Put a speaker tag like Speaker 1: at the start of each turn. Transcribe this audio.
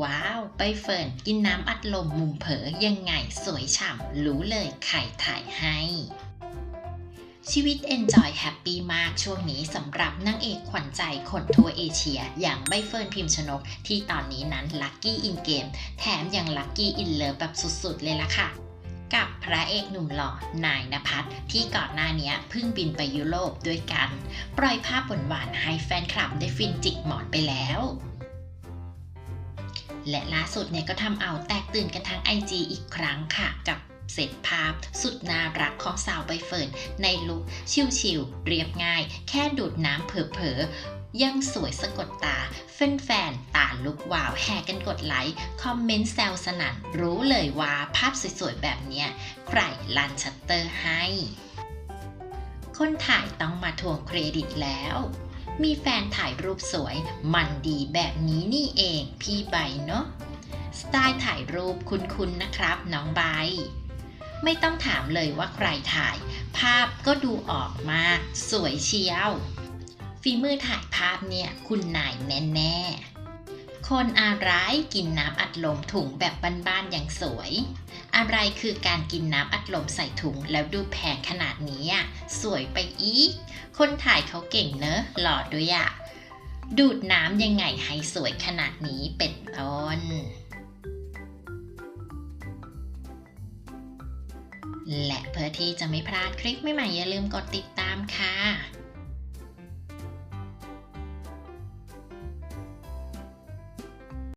Speaker 1: ว้าวใบเฟิร์นกินน้ำอัดลมมุมเผอยังไงสวยฉ่ำรู้เลยใครถ่ายให้ ชีวิต Enjoy Happy มากช่วงนี้สำหรับนางเอกขวัญใจคนทั่วเอเชีย อย่างใบเฟิร์นพิมพ์ชนก ที่ตอนนี้นั้นลั c กี้อินเกมแถมยังลั c กี้อินเลิฟแบบสุดๆ เลยล่ะค่ะกับพระเอกหนุ่มหล่อนายนภัสที่ก่อนหน้านี้เพิ่งบินไปยุโรปด้วยกัน ปล่อยภาพหวานๆให้แฟนคลับได้ฟินจิกหมอนไปแล้ว และล่าสุดเนี่ยก็ทำเอาแตกตื่นกันทั้ง IG อีกครั้งค่ะ กับเสร็จภาพสุดน่ารักของสาวใบเฟิร์นในลุคชิลๆเรียบง่าย แค่ดูดน้ำเผลอๆยังสวยสะกดตาแฟนๆตาลุกวาวแห่กันกดไลค์คอมเมนต์แซวสนั่นรู้เลยว่าภาพสวยๆแบบเนี้ยใครลันชัตเตอร์ให้ คนถ่ายต้องมาทวงเครดิตแล้ว มีแฟนถ่ายรูปสวย มันดีแบบนี้นี่เองพี่ใบเนาะสไตล์ถ่ายรูปคุ้นๆนะครับ น้องใบ ไม่ต้องถามเลยว่าใครถ่าย ภาพก็ดูออกมา สวยเชียวฝีมือถ่ายภาพเนี่ย คุณนายแน่ๆ คนอะไรกินน้ำอัดลมถุงแบบบ้านๆอย่างสวย อะไรคือการกินน้ำอัดลมใส่ถุงแล้วดูแพงขนาดนี้อะสวยไปอีก คนถ่ายเขาเก่งเนอะหล่อด้วยอะดูดน้ำยังไงให้สวยขนาดนี้เป็นต้น และเพื่อที่จะไม่พลาดคลิปใหม่ๆอย่าลืมกดติดตามค่ะ